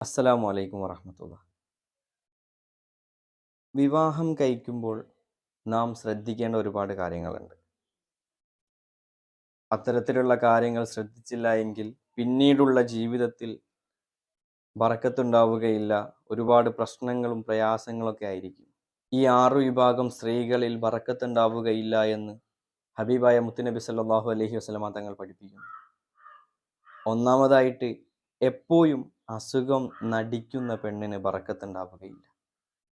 അസ്സലാമു അലൈക്കും വറഹമത്തുള്ള വിവാഹം കഴിക്കുമ്പോൾ നാം ശ്രദ്ധിക്കേണ്ട ഒരുപാട് കാര്യങ്ങളുണ്ട്. അത്തരത്തിലുള്ള കാര്യങ്ങൾ ശ്രദ്ധിച്ചില്ല എങ്കിൽ പിന്നീടുള്ള ജീവിതത്തിൽ ബറക്കത്തുണ്ടാവുകയില്ല. ഒരുപാട് പ്രശ്നങ്ങളും പ്രയാസങ്ങളൊക്കെ ആയിരിക്കും. ഈ ആറു വിഭാഗം സ്ത്രീകളിൽ ബറക്കത്തുണ്ടാവുകയില്ല എന്ന് ഹബീബായ മുത്തുനബി സല്ലാഹു അലഹി വസല്ലമ തങ്ങൾ പഠിപ്പിക്കുന്നു. ഒന്നാമതായിട്ട് എപ്പോഴും അസുഖം നടിക്കുന്ന പെണ്ണിന് ബറക്കത്തുണ്ടാവുകയില്ല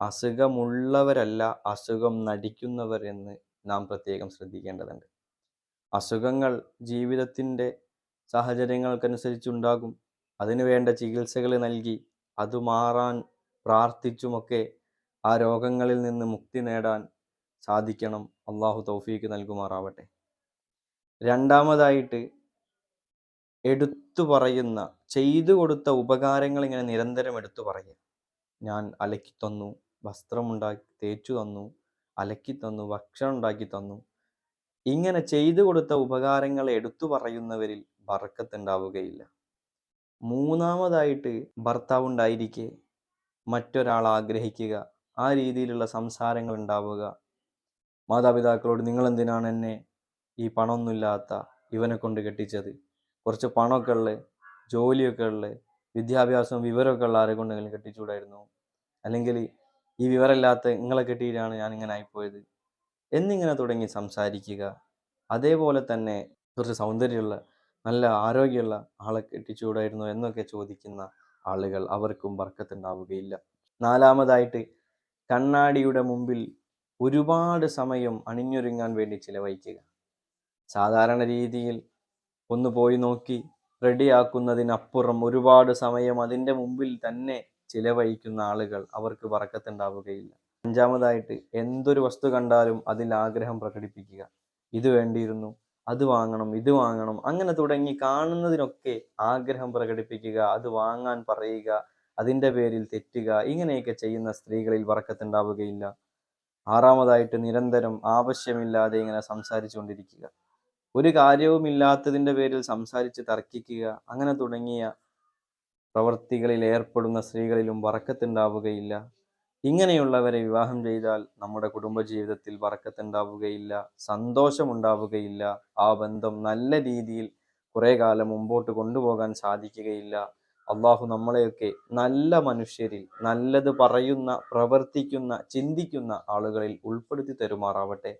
അസുഖമുള്ളവരല്ല അസുഖം നടിക്കുന്നവർ എന്ന് നാം പ്രത്യേകം ശ്രദ്ധിക്കേണ്ടതുണ്ട്. അസുഖങ്ങൾ ജീവിതത്തിന്റെ സാഹചര്യങ്ങൾക്കനുസരിച്ചുണ്ടാകും. അതിനു വേണ്ട ചികിത്സകൾ നൽകി അത് മാറാൻ പ്രാർത്ഥിച്ചുമൊക്കെ ആ രോഗങ്ങളിൽ നിന്ന് മുക്തി നേടാൻ സാധിക്കണം. അള്ളാഹു തൗഫീക്ക് നൽകുമാറാവട്ടെ. രണ്ടാമതായിട്ട് എടുത്തു പറയുന്ന ചെയ്തു കൊടുത്ത ഉപകാരങ്ങൾ ഇങ്ങനെ നിരന്തരം എടുത്തു പറയുക. ഞാൻ അലക്കി തന്നു വസ്ത്രമുണ്ടാക്കി തേച്ചു തന്നു അലക്കി തന്നു ഭക്ഷണം ഉണ്ടാക്കി തന്നു. ഇങ്ങനെ ചെയ്തു കൊടുത്ത ഉപകാരങ്ങൾ എടുത്തു പറയുന്നവരിൽ വറക്കത്തുണ്ടാവുകയില്ല മൂന്നാമതായിട്ട് ഭർത്താവ് ഉണ്ടായിരിക്കെ മറ്റൊരാൾ ആഗ്രഹിക്കുക ആ രീതിയിലുള്ള സംസാരങ്ങൾ ഉണ്ടാവുക. മാതാപിതാക്കളോട് നിങ്ങൾ എന്തിനാണ് എന്നെ ഈ പണമൊന്നുമില്ലാത്ത ഇവനെ കൊണ്ട് കെട്ടിച്ചത്? കുറച്ച് പണമൊക്കെ ഉള്ള ജോലിയൊക്കെ ഉള്ള വിദ്യാഭ്യാസവും വിവരമൊക്കെ ഉള്ള ആരെ കൊണ്ടെങ്കിലും കെട്ടിച്ചൂടായിരുന്നു അല്ലെങ്കിൽ ഈ വിവരമില്ലാത്ത നിങ്ങളെ കെട്ടിയിട്ടാണ് ഞാൻ ഇങ്ങനെ ആയിപ്പോയത്? എന്നിങ്ങനെ തുടങ്ങി സംസാരിക്കുക. അതേപോലെ തന്നെ കുറച്ച് സൗന്ദര്യമുള്ള നല്ല ആരോഗ്യമുള്ള ആളെ കെട്ടിച്ചൂടായിരുന്നു എന്നൊക്കെ ചോദിക്കുന്ന ആളുകൾ അവർക്കും വർക്കത്തുണ്ടാവുകയില്ല. നാലാമതായിട്ട് കണ്ണാടിയുടെ മുമ്പിൽ ഒരുപാട് സമയം അണിഞ്ഞൊരുങ്ങാൻ വേണ്ടി ചിലവഴിക്കുക. സാധാരണ രീതിയിൽ ഒന്ന് പോയി നോക്കി റെഡിയാക്കുന്നതിനപ്പുറം ഒരുപാട് സമയം അതിന്റെ മുമ്പിൽ തന്നെ ചിലവഴിക്കുന്ന ആളുകൾ അവർക്ക് വറക്കത്തുണ്ടാവുകയില്ല. അഞ്ചാമതായിട്ട് എന്തൊരു വസ്തു കണ്ടാലും അതിൽ ആഗ്രഹം പ്രകടിപ്പിക്കുക. ഇത് വേണ്ടിയിരുന്നു അത് വാങ്ങണം ഇത് വാങ്ങണം അങ്ങനെ തുടങ്ങി കാണുന്നതിനൊക്കെ ആഗ്രഹം പ്രകടിപ്പിക്കുക അത് വാങ്ങാൻ പറയുക അതിന്റെ പേരിൽ തെറ്റുക ഇങ്ങനെയൊക്കെ ചെയ്യുന്ന സ്ത്രീകളിൽ വറക്കത്തുണ്ടാവുകയില്ല. ആറാമതായിട്ട് നിരന്തരം ആവശ്യമില്ലാതെ ഇങ്ങനെ സംസാരിച്ചുകൊണ്ടിരിക്കുക. ഒരു കാര്യവുമില്ലാത്തതിന്റെ പേരിൽ സംസാരിച്ച് തർക്കിക്കുക അങ്ങനെ തുടങ്ങിയ പ്രവൃത്തികളിൽ ഏർപ്പെടുന്ന സ്ത്രീകളിലും വറക്കത്തുണ്ടാവുകയില്ല. ഇങ്ങനെയുള്ളവരെ വിവാഹം ചെയ്താൽ നമ്മുടെ കുടുംബജീവിതത്തിൽ വറക്കത്തുണ്ടാവുകയില്ല സന്തോഷമുണ്ടാവുകയില്ല ആ ബന്ധം നല്ല രീതിയിൽ കുറേ കാലം മുമ്പോട്ട് കൊണ്ടുപോകാൻ സാധിക്കുകയില്ല. അള്ളാഹു നമ്മളെയൊക്കെ നല്ല മനുഷ്യരിൽ നല്ലത് പറയുന്ന പ്രവർത്തിക്കുന്ന ചിന്തിക്കുന്ന ആളുകളിൽ ഉൾപ്പെടുത്തി തരുമാറാവട്ടെ.